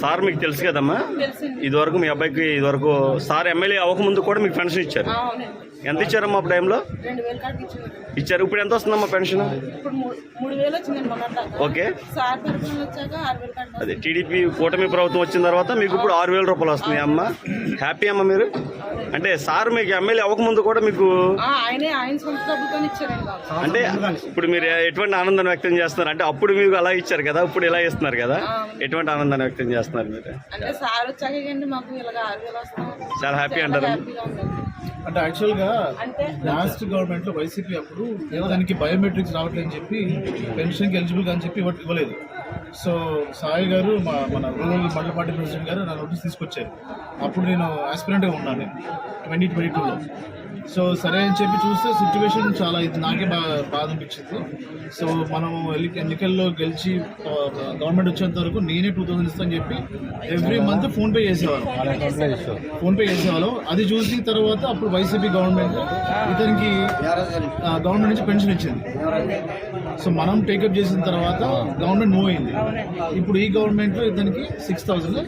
Sir మీకు తెలుసు కదమ్మా? ఇదివరకు మీ అబ్బాయికి ఇదివరకు సార్ ఎమ్మెల్యే అవ్వకముందు కూడా మీకు పెన్షన్ ఇచ్చారు. ఎంత ఇచ్చారమ్మా అప్పుడు టైంలో? ఇచ్చారు. ఇప్పుడు ఎంత వస్తుందమ్మా పెన్షన్? ఓకే. అదే టీడీపీ కూటమి ప్రభుత్వం వచ్చిన తర్వాత మీకు ఇప్పుడు ఆరు వేల రూపాయలు వస్తున్నాయి అమ్మ. హ్యాపీ అమ్మ మీరు? అంటే సార్ మీకు ఎమ్మెల్యే అవ్వకముందు కూడా మీకు అంటే ఇప్పుడు మీరు ఎటువంటి ఆనందాన్ని వ్యక్తం చేస్తున్నారు? అంటే అప్పుడు మీకు అలా ఇచ్చారు కదా ఇప్పుడు ఇలా ఇస్తున్నారు కదా. ఎటువంటి ఆనందాన్ని వ్యక్తం చేస్తున్నారు మీరు? చాలా హ్యాపీ అంటారా. అంటే యాక్చువల్గా లాస్ట్ గవర్నమెంట్లో వైసీపీ అప్పుడు దానికి బయోమెట్రిక్స్ రావట్లేదని చెప్పి పెన్షన్కి ఎలిజిబుల్ అని చెప్పి ఇవ్వ- ఇవ్వలేదు. సో సాయి గారు మా మన రూరల్ మండల పార్టీ ప్రెసిడెంట్ గారు నా నోటీస్ తీసుకొచ్చారు. అప్పుడు నేను ఆస్పిరెంట్గా ఉన్నాను ట్వంటీ ట్వంటీ టూలో సో సరే అని చెప్పి చూస్తే సిచ్యువేషన్ చాలా ఇది నాకే బాగా బాధ అనిపించింది. సో మనం ఎల్లి- ఎన్నికల్లో గెలిచి గవర్నమెంట్ వచ్చేంత వరకు నేనే టూ థౌసండ్ ఇస్తాను చెప్పి ఎవ్రీ మంత్ ఫోన్ పే చేసేవాళ్ళం. ఫోన్పే చేసేవాళ్ళం. అది చూసిన తర్వాత అప్పుడు వైసీపీ గవర్నమెంట్ ఇతనికి గవర్నమెంట్ నుంచి పెన్షన్ ఇచ్చింది. సో మనం టేకప్ చేసిన తర్వాత గవర్నమెంట్ మూవ్ అయింది. ఇప్పుడు ఈ గవర్నమెంట్ ఇతనికి సిక్స్ థౌసండ్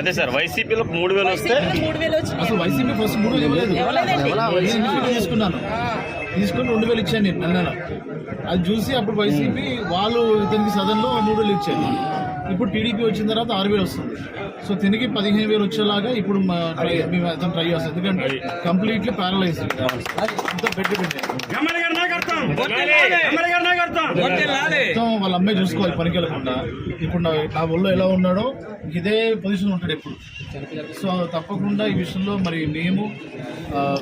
అదే సార్ వైసీపీలో మూడు వేలు వస్తే అసలు వైసీపీ ఫస్ట్ మూడు వేలు ఇవ్వలేదు. తీసుకున్నాను. తీసుకొని రెండు వేలు ఇచ్చాను నేను నెల అది చూసి అప్పుడు వైసీపీ వాళ్ళు ఇతనికి సదన్లో మూడు వేలు ఇచ్చారు. ఇప్పుడు టీడీపీ వచ్చిన తర్వాత ఆరు వేలు వస్తుంది. సో తిరిగి పదిహేను వేలు వచ్చేలాగా ఇప్పుడు మా ట్రై మేము అతను ట్రై చేస్తాం. ఎందుకంటే కంప్లీట్లీ ప్యారలైజ్ అంత పెట్టి వాళ్ళ అమ్మాయి చూసుకోవాలి పనికి వెళ్ళకుండా ఇప్పుడు నా ఒళ్ళో ఎలా ఉన్నాడో ఇదే పొజిషన్ ఉంటాడు ఎప్పుడు. సో తప్పకుండా ఈ విషయంలో మరి మేము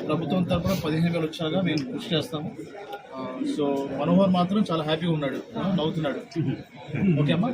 ప్రభుత్వం తరఫున పదిహేను వేలు వచ్చాక మేము కృషి చేస్తాము. సో మనోహర్ మాత్రం చాలా హ్యాపీగా ఉన్నాడు. నవ్వుతున్నాడు. ఓకే అమ్మా?